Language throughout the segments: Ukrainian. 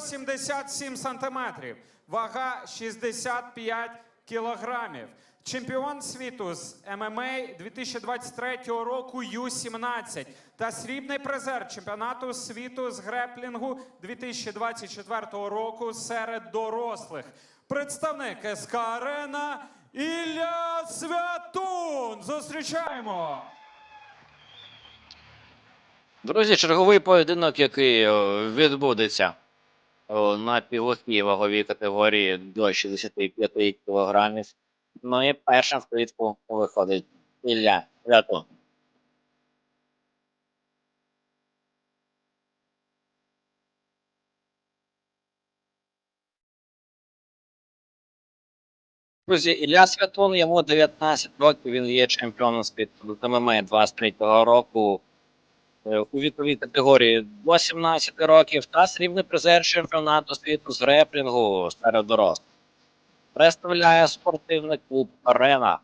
177 сантиметрів, вага 65 кілограмів. Чемпіон світу з ММА 2023 року Ю-17 та срібний призер чемпіонату світу з греплінгу 2024 року серед дорослих. Представник СК Арена Ілля Святун. Зустрічаємо! Друзі, черговий поєдинок, який е, відбудеться на півлегкій ваговій категорії до 65 кг. Ну і першим в клітку виходить Ілля Святун. Друзі, Ілля Святун, йому 19 років, він є чемпіоном світу ММА 23-го року у віковій категорії до 17 років та срібний призер чемпіонату світу з реплінгу серед дорослих. Представляє спортивний клуб Арена.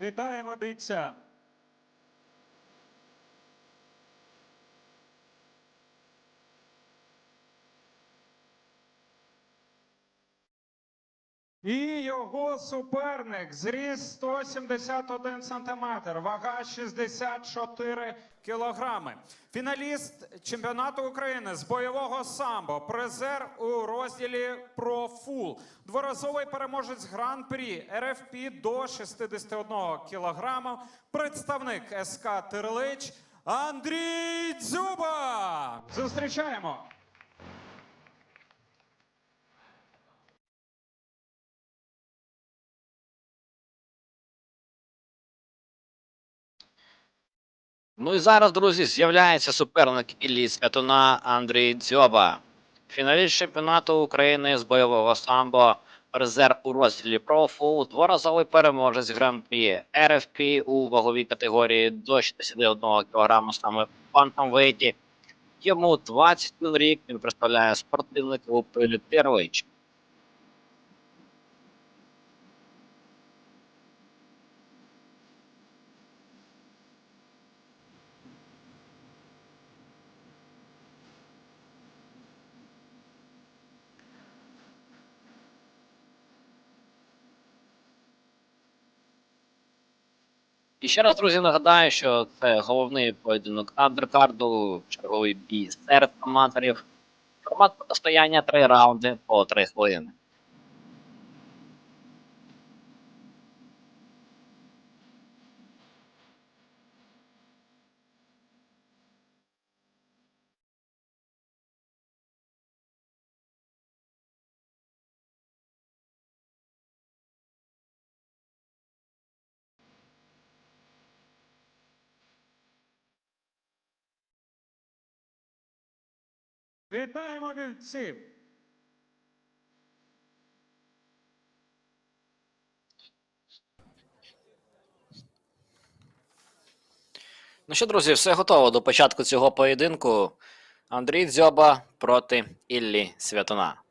Вітаємо бійця! І його суперник зріс 171 сантиметр, вага 64 кілограми. Фіналіст чемпіонату України з бойового самбо, призер у розділі Про Фул, дворазовий переможець гран-прі РФП до 61 кілограма, представник СК Терлич Андрій Дзюба. Зустрічаємо. Ну і зараз, друзі, з'являється суперник Іллі Святуна Андрій Дзьоба. Фіналіст чемпіонату України з бойового самбо, призер у розділі профу, дворазовий переможець гран-прі РФП у ваговій категорії до 61 кг саме в фантомвейті. Йому 21 рік, він представляє спортивний клуб Літерович. І ще раз, друзі, нагадаю, що це головний поєдинок андеркарду, черговий бій серед аматорів. Формат протистояння три раунди по три хвилини. Вітаємо бійців! Ну що, друзі, все готово до початку цього поєдинку. Андрій Дзьоба проти Іллі Святуна.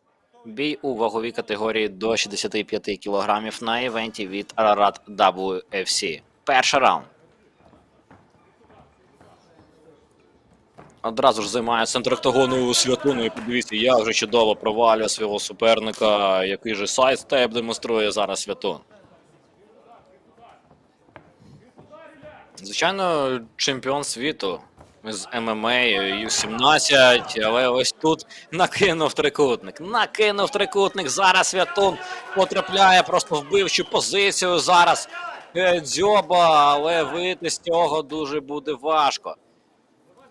Бій у ваговій категорії до 65 кг на івенті від Ararat WFC. Перший раунд. Одразу ж займає центр октагону Святуну і подивіться, як же чудово провалює свого суперника, який же сайдстеп демонструє зараз Святун. Звичайно, чемпіон світу з ММА Ю-17, але ось тут накинув трикутник. Накинув трикутник. Зараз Святун потрапляє просто в вбивчу позицію. Зараз е, дзьоба, але вийти з цього дуже буде важко.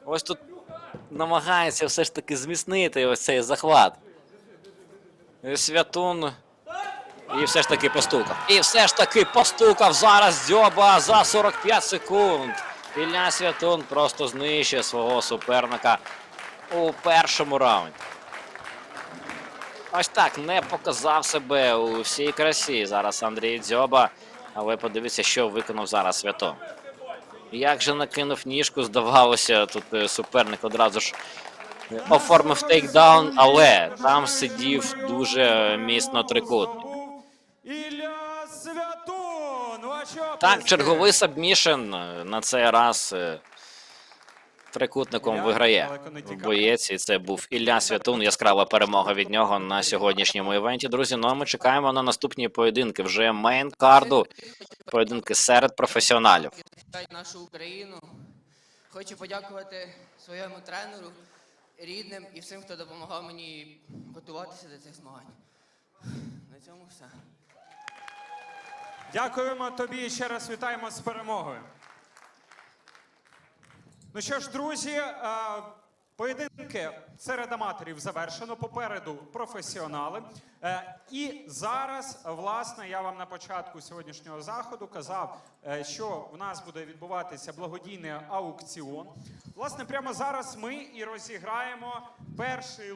Ось тут намагається все ж таки зміцнити ось цей захват. Святун. І все ж таки постукав. І все ж таки постукав зараз Дзьоба за 45 секунд. Ілля Святун просто знищує свого суперника у першому раунді. Ось так не показав себе у всій красі зараз Андрій Дзьоба. Але подивіться, що виконав зараз Святон. Як же накинув ніжку, здавалося, тут е, суперник одразу ж е, оформив тейкдаун, але там сидів дуже міцно трикутник. Так, черговий сабмішен е, на цей раз трикутником виграє боєць. І це був Ілля Святун. Яскрава перемога від нього на сьогоднішньому івенті. Друзі, ну а ми чекаємо на наступні поєдинки. Вже мейн карду. Поєдинки серед професіоналів. Захищають нашу Україну. Хочу подякувати своєму тренеру, рідним і всім, хто допомагав мені готуватися до цих змагань. На цьому все. Дякуємо тобі і ще раз вітаємо з перемогою. Ну що ж, друзі, е, поєдинки серед аматорів завершено. Попереду професіонали. Е, І зараз, власне, я вам на початку сьогоднішнього заходу казав, е, що в нас буде відбуватися благодійний аукціон. Власне, прямо зараз ми і розіграємо перший